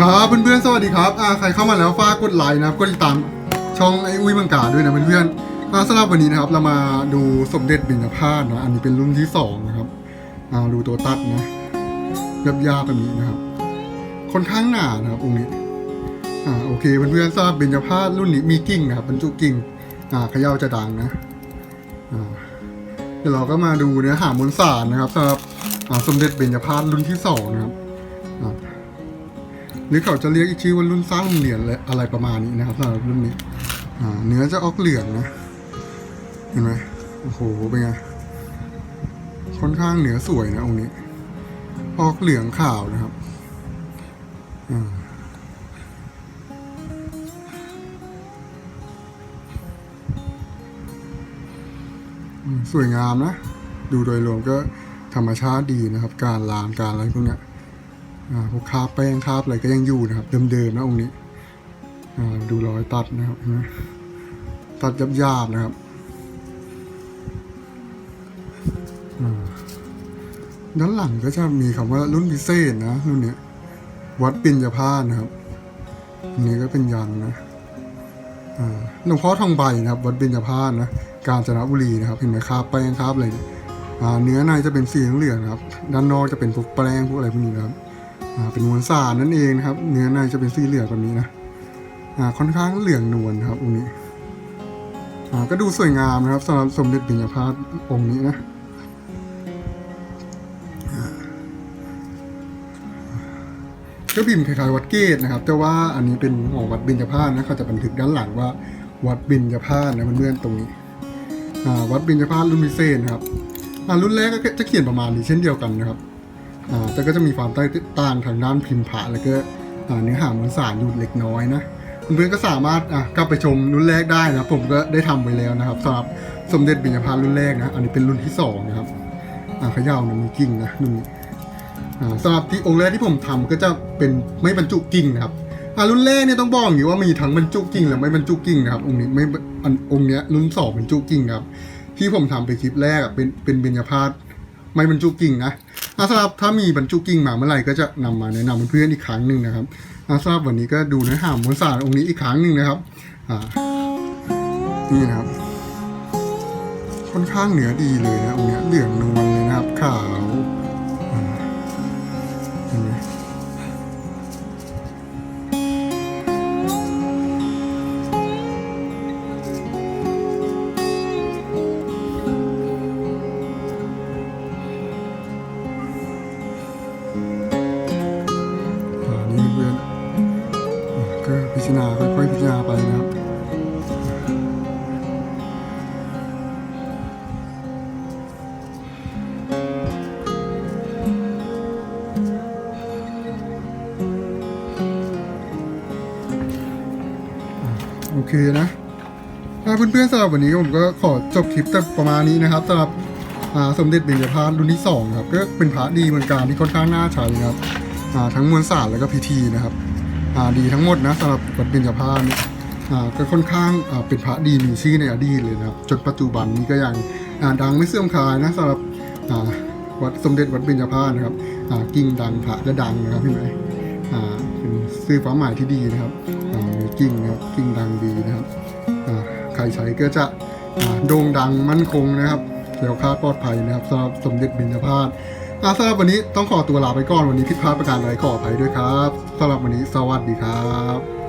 ครับเพื่อนๆสวัสดีครับอ่าใครเข้ามาแล้วฝากกดไลค์นะครับกดติดตามช่องไออุ้ยมังกาด้วยนะเพื่อนๆอ่าสำหรับวันนี้นะครับเรามาดูสมเด็จบิณฑพาตนะอันนี้เป็นรุ่นที่สองนะครับอ่าดูตัวตัดนะยับยาแบบนี้นะครับค่อนข้างหนานะครับองค์นี้อ่าโอเคเพื่อนๆทราบบิณฑพาตรุ่นนี้มีกิ่งนะครับบรรจุกิ่งอ่าเขย่าจะดังนะอ่าเดี๋ยวเราก็มาดูเนื้อหามวลสารนะครับสำหรับสมเด็จเบิณฑพาตรุ่นที่สองนะครับ หรือเขาจะเรียกอีกชื่อว่ารุ่นสร้างเหรียญอะไรประมาณนี้นะครับสำหรับรุ่นนี้เนื้อจะออกเหลืองนะ เห็นไหมโอ้โหเป็นไงค่อนข้างเนื้อสวยนะองค์นี้ ออกเหลืองขาวนะครับสวยงามนะ ดูโดยรวมก็ธรรมชาติดีนะครับ การลามการอะไรพวกเนี้ย พวกคราบแป้งคราบอะไรก็ยังอยู่นะครับ เดิมๆนะองค์นี้ดูรอยตัดนะครับนไหมตัดยับๆนะครับด้านหลังก็จะมีคำว่ารุ่นพิเศษนะรุ่นนี้วัดปิญญาพาสนะครับอันนี้ก็เป็นยันนะอ่าหลวงพ่อทองใบนะครับ วัดปิญญาพาสนะกาญจนบุรีนะครับเห็นไหมคราบแป้งคราบอะไรเนี่ยเนื้อในจะเป็นสีเหลืองๆนะครับ ด้านนอกจะเป็นพวกแป้งพวกอะไรพวกนี้นะครับ เป็นมวลสารนั่นเองนะครับ เนื้อในจะเป็นสีเหลืองแบบนี้นะค่อนข้างเหลืองนวลครับองค์นี้ก็ดูสวยงามนะครับสำหรับสมเด็จปิญญาภาสองค์นี้นะก็พิมคล้ายๆวัดเกตนะครับ แต่ว่าอันนี้เป็นของวัดบิญญาภาสนะเขาจะบันทึกด้านหลังว่าวัดบิญญาภาสนะเพื่อนๆตรงนี้วัดบิญญาภาสรุ่นพิเศษนะครับรุ่นแรกก็จะเขียนประมาณนี้เช่นเดียวกันนะครับ แต่ก็จะมีความแตกต่างทางด้านพิมพ์ผาแล้วก็เนื้อหามวลสารอยู่เล็กน้อยนะเพื่อนๆก็สามารถกลับไปชมรุ่นแรกได้นะ ผมก็ได้ทำไว้แล้วนะครับสำหรับสมเด็จบิญญาภารุ่นแรกนะ อันนี้เป็นรุ่นที่สองนะครับอ่าเขย่านะมีกิ่งนะรุ่นนี้อ่สำหรับที่องค์แรกที่ผมทำก็จะเป็นไม่บรรจุกิ่งนะครับรุ่นแรกเนี่ยต้องบอกอย่างว่ามีทั้งบรรจุกิ่งและไม่บรรจุกิ่งนะครับองค์นี้ไม่องค์เนี้ยรุ่นสองบรรจุกิ่งครับที่ผมทำไปคลิปแรกเป็นเป็นบิญญาภาไม่บรรจุกิ่งนะ สำหรับถ้ามีบรรจุกิ่งมาเมื่อไหร่ก็จะนำมาแนะนำเพื่อนๆอีกครั้งหนึ่งนะครับอาสำหรับวันนี้ก็ดูเนื้อหามวลสารองค์นี้อีกครั้งหนึ่งนะครับอ่านี่นะครับ ค่อนข้างเหนือดีเลยนะองค์นี้เหลืองนวลเลยนะครับขาว พิจารณาค่อยๆพิจารณาไปนะครับโอเคนะถ้าเพื่อนๆสำหรับวันนี้ผมก็ขอจบคลิปแต่ประมาณนี้นะครับสำหรับสมเด็จเบญจพรรณรุ่นที่สองครับก็เป็นพระดีเหมือนกันที่ค่อนข้างน่าใช้นะครับทั้งมวลสารแล้วก็พิธีนะครับ ดีทั้งหมดนะสำหรับวัดเบญจพรรณอ่ก็ค่อนข้างเป็นพระดีมีชื่อในอดีตเลยนะครับจนปัจจุบันนี้ก็ยังดังไม่เสื่อมคลายนะสำหรับวัดสมเด็จวัดเบญจพรรณนะครับกิ่งดังพระก็ดังนะครับพี่ไหมเป็นซื้อฟ้าหมายที่ดีนะครับมีกิ่งนะครับกิ่งดังดีนะครับใครใช้ก็จะโด่งดังมั่นคงนะครับแล้วคลาปลอดภัยนะครับสำหรับสมเด็จบิณฑพา อาสำหรับวันนี้ต้องขอตัวลาไปก่อนวันนี้ผิดพลาดประการใดขออภัยด้วยครับสำหรับวันนี้สวัสดีครับ